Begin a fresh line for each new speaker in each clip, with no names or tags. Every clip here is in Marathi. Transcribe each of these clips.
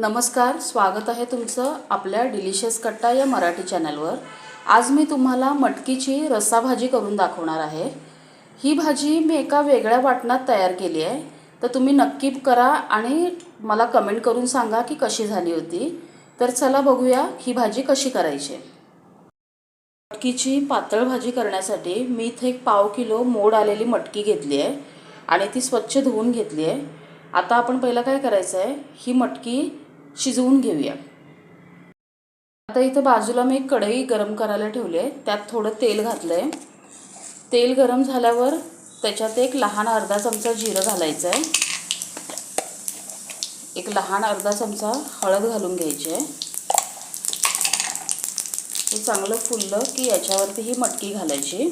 नमस्कार स्वागत आहे तुमचं आपल्या डिलिशियस कट्टा या मराठी चॅनलवर. आज मी तुम्हाला मटकीची रस्सा भाजी करून दाखवणार आहे. ही भाजी मी एका वेगळ्या वाटणात तयार केली आहे. तर तुम्ही नक्की करा आणि मला कमेंट करून सांगा की कशी झाली होती. तर चला बघूया ही भाजी कशी करायची. मटकीची पातळ भाजी करण्यासाठी मी इथे एक पाव किलो मोड आलेली मटकी घेतली आहे आणि ती स्वच्छ धुवून घेतली आहे. आता आपण पहिलं काय करायचं आहे ही मटकी शिजवून घेऊया. आता इथं बाजूला मी एक कढई गरम करायला ठेवली आहे. त्यात थोडं तेल घातलं आहे तेल गरम झाल्यावर त्याच्यात एक लहान अर्धा चमचा जिरं घालायचं आहे. एक लहान अर्धा चमचा हळद घालून घ्यायची आहे. हे चांगलं फुललं की याच्यावरती ही मटकी घालायची.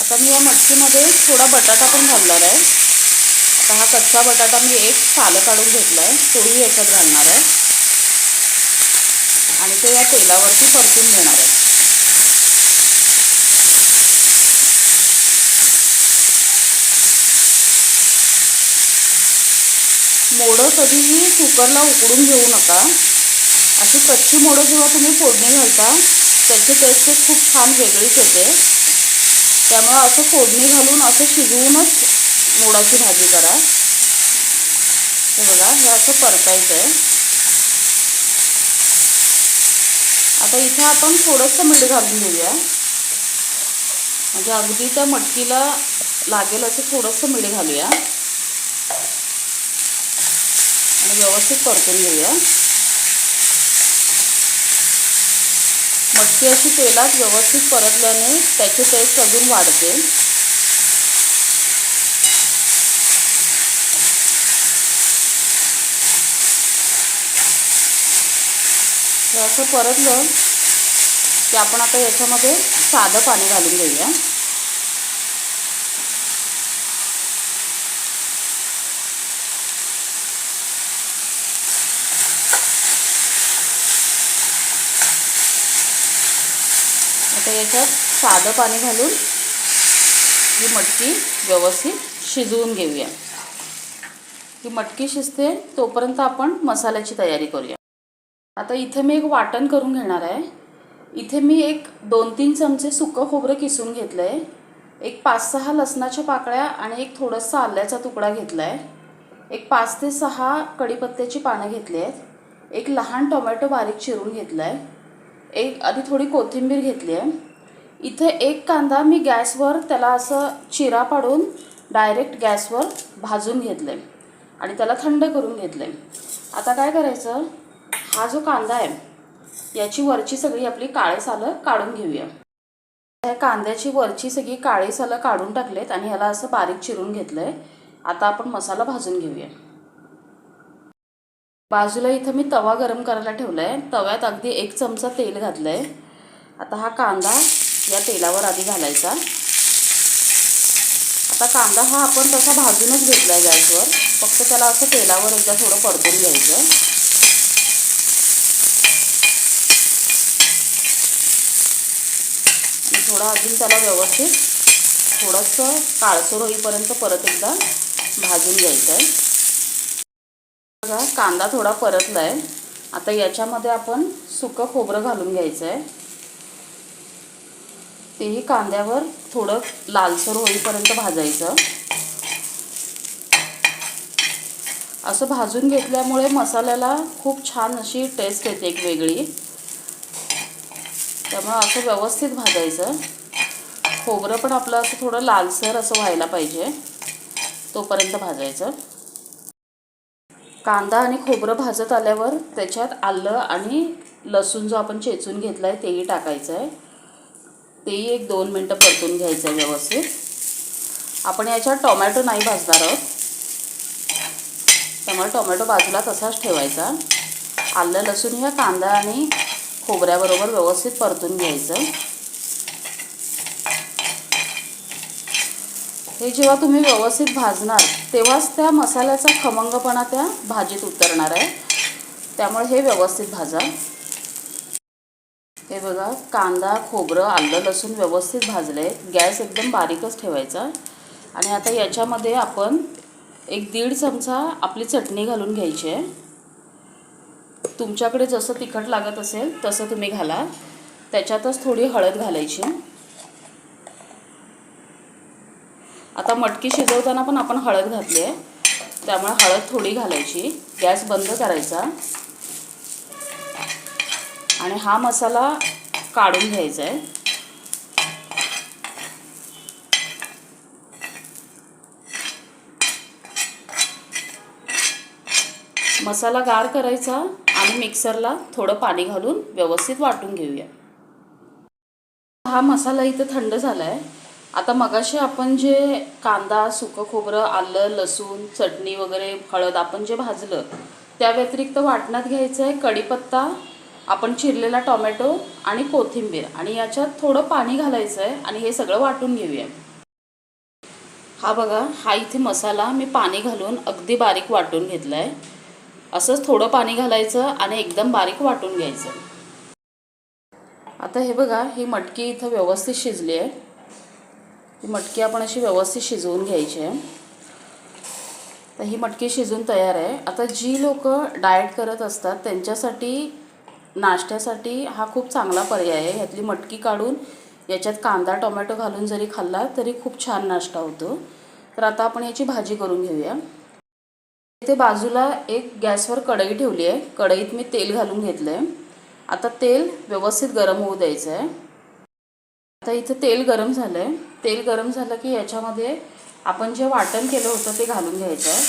आता मी या मटकीमध्ये थोडा बटाटा पण घालणार आहे. आता हा कच्चा बटाटा मी एक सालं काढून घेतला आहे. तोही याच्यात घालणार आहे. आणि ते या तेलावरती परतून घेणार आहे. मोडं कधीही कुकरला उकडून घेऊ नका. अशी कच्ची मोडं जेव्हा तुम्ही फोडणी घालता त्याची टेस्ट खूप छान वेगळीच येते. त्यामुळं असं फोडणी घालून असं शिजवूनच मोडाची भाजी करा. हे बघा हे असं परतायचं आहे. आता इथं आपण थोडंसं मीठ घालून घेऊया. म्हणजे अगदी त्या मटकीला लागेल असं थोडंसं मीठ घालूया. आणि व्यवस्थित परतून घेऊया. मटकी अशी तेलात व्यवस्थित परतल्याने त्याची टेस्ट अजून वाढते. हे असं परतलं की आपण आता याच्यामध्ये साधं पाणी घालून घेऊया. याच्यात साधं पाणी घालून ही मटकी व्यवस्थित शिजवून घेऊया. ही मटकी शिजते तोपर्यंत आपण मसाल्याची तयारी करूया. आता इथे मी एक वाटण करून घेणार आहे. इथे मी एक दोन तीन चमचे सुकं खोबरं किसून घेतलं आहे एक पाच सहा लसणाच्या पाकळ्या आणि एक थोडंसं आल्याचा तुकडा घेतला आहे एक पाच ते सहा कढीपत्त्याची पानं घेतली आहेत. एक लहान टोमॅटो बारीक चिरून घेतला आहे एक आधी थोडी कोथिंबीर घेतली आहे. इथे एक कांदा मी गॅसवर त्याला असं चिरा पाडून डायरेक्ट गॅसवर भाजून घेतलं आहे आणि त्याला थंड करून घेतलं आहे आता काय करायचं? हा जो कांदा आहे याची वरची सगळी आपली काळे सालं काढून घेऊया. ह्या कांद्याची वरची सगळी काळी सालं काढून टाकलेत आणि ह्याला असं बारीक चिरून घेतलं आहे आता आपण मसाला भाजून घेऊया. बाजूला इथं मी तवा गरम करायला ठेवला आहे तव्यात अगदी एक चमचा तेल घातलं आहे आता हा कांदा या तेलावर आधी घालायचा. आता कांदा हा आपण तसा भाजूनच घेतला आहे गॅसवर. फक्त त्याला असं तेलावर एकदा थोडं परतून घ्यायचं. आणि थोडा अजून त्याला व्यवस्थित थोडंसं काळसर होईपर्यंत परत एकदा भाजून घ्यायचं आहे बघा कांदा थोडा परतला आहे आता याच्यामध्ये आपण सुकं खोबरं घालून घ्यायचं आहे तेही कांद्यावर थोडं लालसर होईपर्यंत भाजायचं. असं भाजून घेतल्यामुळे मसाल्याला खूप छान अशी टेस्ट येते एक वेगळी. त्यामुळं असं व्यवस्थित भाजायचं. खोबरं पण आपलं असं थोडं लालसर असं व्हायला पाहिजे तोपर्यंत भाजायचं. कांदा आणि खोबरं भाजत आल्यावर त्याच्यात आलं आणि लसूण जो आपण चेचून घेतला आहे तेही टाकायचं आहे तेही एक दोन मिनटं परतून घ्यायचं आहे व्यवस्थित. आपण याच्यात टोमॅटो नाही भाजणार आहोत. त्यामुळे टोमॅटो बाजूला तसाच ठेवायचा. आलं लसूण ह्या कांदा आणि खोबऱ्याबरोबर व्यवस्थित परतून घ्यायचं. हे जेव्हा तुम्ही व्यवस्थित भाजणार तेव्हाच त्या मसाल्याचा खमंगपणा त्या भाजीत उतरणार आहे. त्यामुळे हे व्यवस्थित भाजा. हे बघा कांदा खोबरं आलं लसूण व्यवस्थित भाजले गॅस एकदम बारीकच ठेवायचा. आणि आता याच्यामध्ये आपण एक दीड चमचा आपली चटणी घालून घ्यायची आहे. तुमच्याकडे जसं तिखट लागत असेल तसं तुम्ही घाला. त्याच्यातच थोडी हळद घालायची. आता मटकी शिजवताना पण आपण हळद घातली आहे त्यामुळे हळद थोडी घालायची. गॅस बंद करायचा. आणि हा मसाला काढून घ्यायचा आहे मसाला गार करायचा आणि मिक्सरला थोडं पाणी घालून व्यवस्थित वाटून घेऊया. हा मसाला इथं थंड झाला आहे आता मगाशी आपण जे कांदा सुकं खोबरं आलं लसूण चटणी वगैरे हळद आपण जे भाजलं त्या व्यतिरिक्त वाटणात घ्यायचं आहे कढीपत्ता आपण चिरलेला टोमॅटो आणि कोथिंबीर आणि याच्यात थोडं पाणी घालायचं आहे आणि हे सगळं वाटून घेऊया. हा बघा हा इथे मसाला मी पाणी घालून अगदी बारीक वाटून घेतला आहे असंच थोडं पाणी घालायचं आणि एकदम बारीक वाटून घ्यायचं. आता हे बघा ही मटकी इथं व्यवस्थित शिजली आहे. ही मटकी आपण अशी व्यवस्थित शिजवून घ्यायची आहे. तर ही मटकी शिजून तयार आहे. आता जी लोक डाएट करत असतात त्यांच्यासाठी नाश्त्यासाठी हा खूप चांगला पर्याय आहे. ह्यातली मटकी काढून याच्यात कांदा टोमॅटो घालून जरी खाल्ला तरी खूप छान नाश्ता होतो. तर आता आपण याची भाजी करून घेऊया. इथे बाजूला एक गॅसवर कढई ठेवली आहे. कढईत मी तेल घालून घेतलं आहे आता तेल व्यवस्थित गरम होऊ द्यायचं आहे आता इथं तेल गरम झालं आहे तेल गरम झालं की याच्यामध्ये आपण जे वाटण केलं होतं ते घालून घ्यायचं आहे.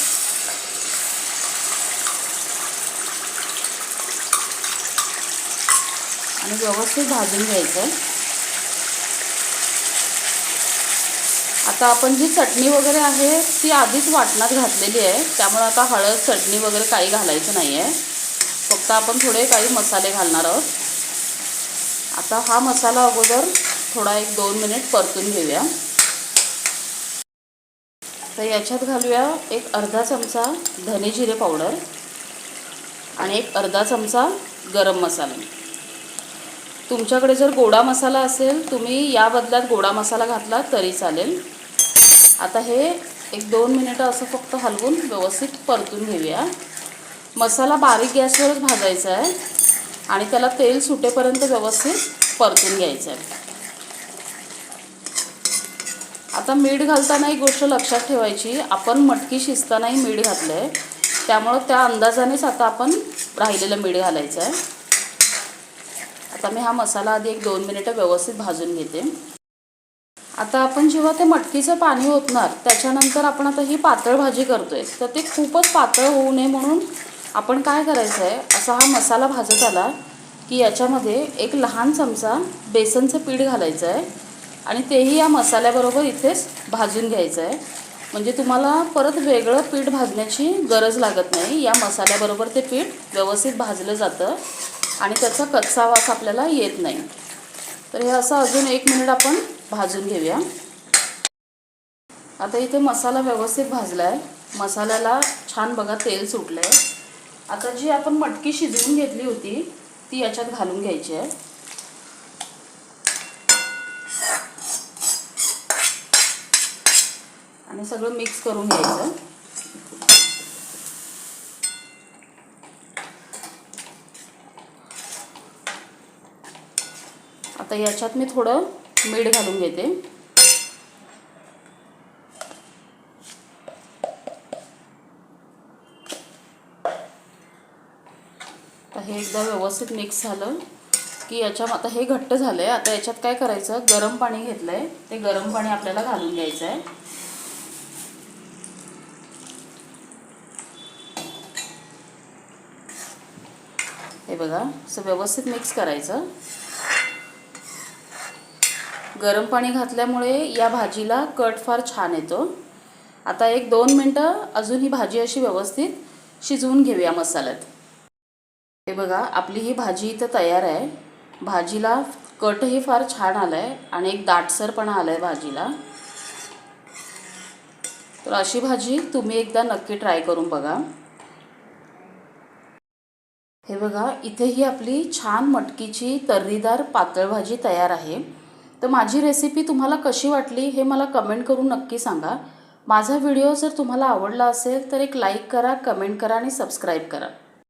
आणि व्यवस्थित भाजून घ्यायचं आहे आता आपण जी चटणी वगैरे आहे ती आधीच वाटणात घातलेली आहे. त्यामुळे आता हळद चटणी वगैरे काही घालायचं नाही आहे फक्त आपण थोडे काही मसाले घालणार आहोत. आता हा मसाला अगोदर थोडा एक दोन मिनिट परतून घेऊया. तर याच्यात घालूया एक अर्धा चमचा धने जिरे पावडर आणि एक अर्धा चमचा गरम मसाला. तुमच्याकडे जर गोडा मसाला असेल तुम्ही या बदल्यात गोडा मसाला घातला तरी चालेल. आता हे एक दोन मिनिटं असं फक्त हलवून व्यवस्थित परतून घेऊया. मसाला बारीक गॅसवरच भाजायचा आहे आणि त्याला तेल सुटेपर्यंत व्यवस्थित परतून घ्यायचं आहे. आता मीठ घालताना एक गोष्ट लक्षात ठेवायची आपण मटकी शिजतानाही मीठ घातलं आहे त्यामुळं त्या अंदाजानेच आता आपण राहिलेलं मीठ घालायचं आहे. आता मी हा मसाला आधी एक दोन मिनिटं व्यवस्थित भाजून घेते. आता आपण जेव्हा ते मटकीचं पाणी ओतणार त्याच्यानंतर आपण आता ही पातळ भाजी करतोय. तर ते खूपच पातळ होऊ नये म्हणून आपण काय करायचं आहे असा हा मसाला भाजत आला की याच्यामध्ये एक लहान चमचा बेसनचं पीठ घालायचं आहे आणि तेही या मसाल्याबरोबर इथेच भाजून घ्यायचं आहे म्हणजे तुम्हाला परत वेगळं पीठ भाजण्याची गरज लागत नाही. या मसाल्याबरोबर ते पीठ व्यवस्थित भाजलं जातं. आणि त्याचा कच्चा वास आपल्याला येत नाही. तर हे असं अजून एक मिनिट आपण भाजून घेऊया. आता इथे मसाला व्यवस्थित भाजला आहे मसाल्याला छान बघा तेल सुटलं आहे आता जी आपण मटकी शिजवून घेतली होती ती याच्यात घालून घ्यायची आहे. आणि सगळं मिक्स करून घ्यायचं. आता याच्यात मी थोडं मीठ घालून घेते. तर हे एकदा व्यवस्थित मिक्स झालं की याच्या आता हे घट्ट झालं आहे आता याच्यात काय करायचं? गरम पाणी घेतलं आहे ते गरम पाणी आपल्याला घालून घ्यायचं आहे हे बघा असं व्यवस्थित मिक्स करायचं. गरम पाणी घातल्यामुळे या भाजीला कट फार छान येतो. आता एक दोन मिनटं अजून ही भाजी अशी व्यवस्थित शिजवून घेऊया मसाल्यात. हे बघा आपली ही भाजी इथं तयार आहे. भाजीला कटही फार छान आलं आहे आणि एक दाटसरपणा आला आहे भाजीला. तर अशी भाजी तुम्ही एकदा नक्की ट्राय करून बघा. हे बघा इथे ही आपली छान मटकीची तर्रीदार पातळ भाजी तयार आहे. तर माझी रेसिपी तुम्हाला कशी वाटली हे मला कमेंट करून नक्की सांगा. माझा व्हिडिओ जर तुम्हाला आवडला असेल तर एक लाईक करा कमेंट करा आणि सबस्क्राईब करा.